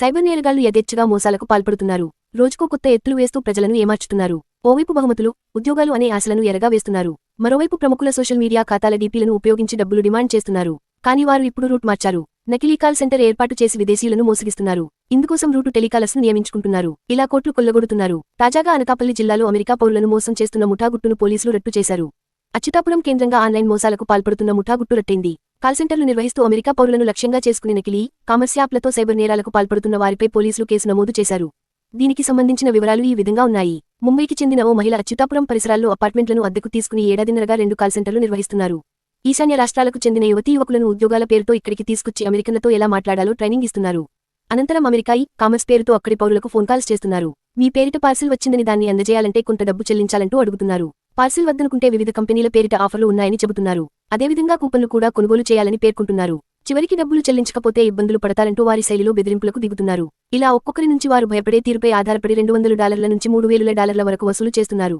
Cyber నేరగాళ్ళు యథేచ్ఛగా మోసాలకు పాల్పడుతున్నారు. రోజుకో కొత్త ఎత్తులు వేస్తూ ప్రజలను ఏమార్చుతున్నారు. ఓవైపు బహుమతులు ఉద్యోగాలు అనే ఆశలను ఎరగా వేస్తున్నారు. మరోవైపు ప్రముఖుల సోషల్ మీడియా ఖాతాల డీపీలను ఉపయోగించి డబ్బులు డిమాండ్ చేస్తున్నారు. కానీ వారు ఇప్పుడు రూట్ మార్చారు. నకిలీ కాల్ సెంటర్ ఏర్పాటు చేసి విదేశీయులను మోసగిస్తున్నారు. ఇందుకోసం రూటు టెలికాలర్స్ను నియమించుకుంటున్నారు. ఇలా కోట్లు కొల్లగొడుతున్నారు. తాజాగా అనకాపల్లి జిల్లాలో అమెరికా పౌరులను మోసం చేస్తున్న ముఠాగుట్టును పోలీసులు రట్టు చేశారు. అచ్యుతాపురం కేంద్రంగా ఆన్లైన్ మోసాలకు పాల్పడుతున్న ముఠాగుట్టు రట్టింది. కాల్ సెంటర్లు నిర్వహిస్తూ అమెరికా పౌరులను లక్ష్యంగా చేసుకుని నకిలీ కామర్స్ యాప్లతో సైబర్ నేరాలకు పాల్పడుతున్న వారిపై పోలీసులు కేసు నమోదు చేశారు. దీనికి సంబంధించిన వివరాలు ఈ విధంగా ఉన్నాయి. ముంబైకి చెందిన ఓ మహిళ అచ్యుతాపురం పరిసరాల్లో అపార్ట్మెంట్లను అద్దెకు తీసుకుని ఏడాదిన్నరగా రెండు కాల్ సెంటర్లు నిర్వహిస్తున్నారు. ఈశాన్య రాష్ట్రాలకు చెందిన యువతీ యువకులను ఉద్యోగాల పేరుతో ఇక్కడికి తీసుకొచ్చి అమెరికన్లతో ఎలా మాట్లాడాలో ట్రైనింగ్ ఇస్తున్నారు. అనంతరం అమెరికాయి కామర్స్ పేరుతో అక్కడి పౌరులకు ఫోన్ కాల్స్ చేస్తున్నారు. మీ పేరిట పార్సిల్ వచ్చిందని దాన్ని అందజేయాలంటే కొంత డబ్బు చెల్లించాలంటూ అడుగుతున్నారు. పార్సిల్ వద్దనుకుంటే వివిధ కంపెనీల పేరిట ఆఫర్లు ఉన్నాయని చెబుతున్నారు. అదేవిధంగా కూపన్లు కూడా కొనుగోలు చేయాలని పేర్కొంటున్నారు. చివరికి డబ్బులు చెల్లించకపోతే ఇబ్బందులు పడతారంటూ వారి శైలిలో బెదిరింపులకు దిగుతున్నారు. ఇలా ఒక్కొక్కరి నుంచి వారు భయపడే తీరుపై ఆధారపడి రెండు వందల డాలర్ల నుంచి మూడు వేల డాలర్ల వరకు వసూలు చేస్తున్నారు.